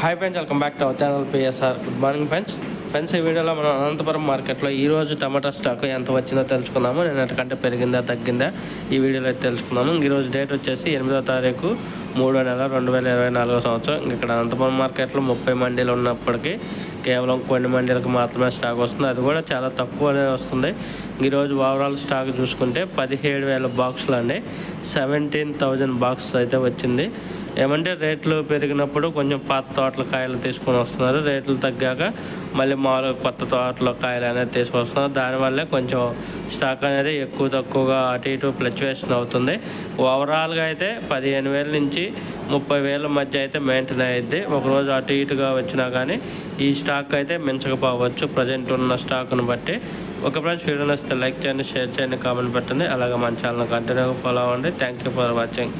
Hi friends welcome back to our channel PSR good morning friends friends ఈ వీడియోలో మనం అనంతపురం మార్కెట్లో ఈరోజు టమాటా స్టాక్ ఎంత వచ్చిందో తెలుసుకుందాము. ఎంతకంటే పెరిగిందా తగ్గిందా ఈ వీడియోలో అయితే తెలుసుకుందాము. ఈరోజు డేట్ వచ్చేసి ఎనిమిదో తారీఖు మూడో నెల రెండు వేల ఇరవై నాలుగో సంవత్సరం. ఇక్కడ అనంతపురం మార్కెట్లో ముప్పై మండీలు ఉన్నప్పటికీ కేవలం కొన్ని మండీలకు మాత్రమే స్టాక్ వస్తుంది. అది కూడా చాలా తక్కువనే వస్తుంది. ఈరోజు ఓవరాల్ స్టాక్ చూసుకుంటే పదిహేడు వేల బాక్సులు అండి. సెవెంటీన్ థౌజండ్ బాక్స్ అయితే వచ్చింది. ఏమంటే రేట్లు పెరిగినప్పుడు కొంచెం పాత తోటల కాయలు తీసుకొని వస్తున్నారు. రేట్లు తగ్గాక మళ్ళీ మామూలుగా కొత్త తోటల కాయలు అనేది తీసుకొస్తున్నారు దానివల్లే కొంచెం స్టాక్ అనేది ఎక్కువ తక్కువగా అటు ఇటు ఫ్లక్చువేషన్ అవుతుంది. ఓవరాల్గా అయితే పదిహేను వేల నుంచి ముప్పై వేల మధ్య అయితే మెయింటైన్ అయ్యిద్ది ఒకరోజు అటు ఇటుగా వచ్చినా కానీ ఈ స్టాక్ అయితే మించకపోవచ్చు. ప్రజెంట్ ఉన్న స్టాక్ను బట్టి. ఒక ఫ్రెండ్స్ వీడియో నచ్చితే లైక్ చేయండి షేర్ చేయండి కామెంట్ పెట్టండి. అలాగే మన ఛానల్ కంటిన్యూగా ఫాలో అవ్వండి. Thank you for watching.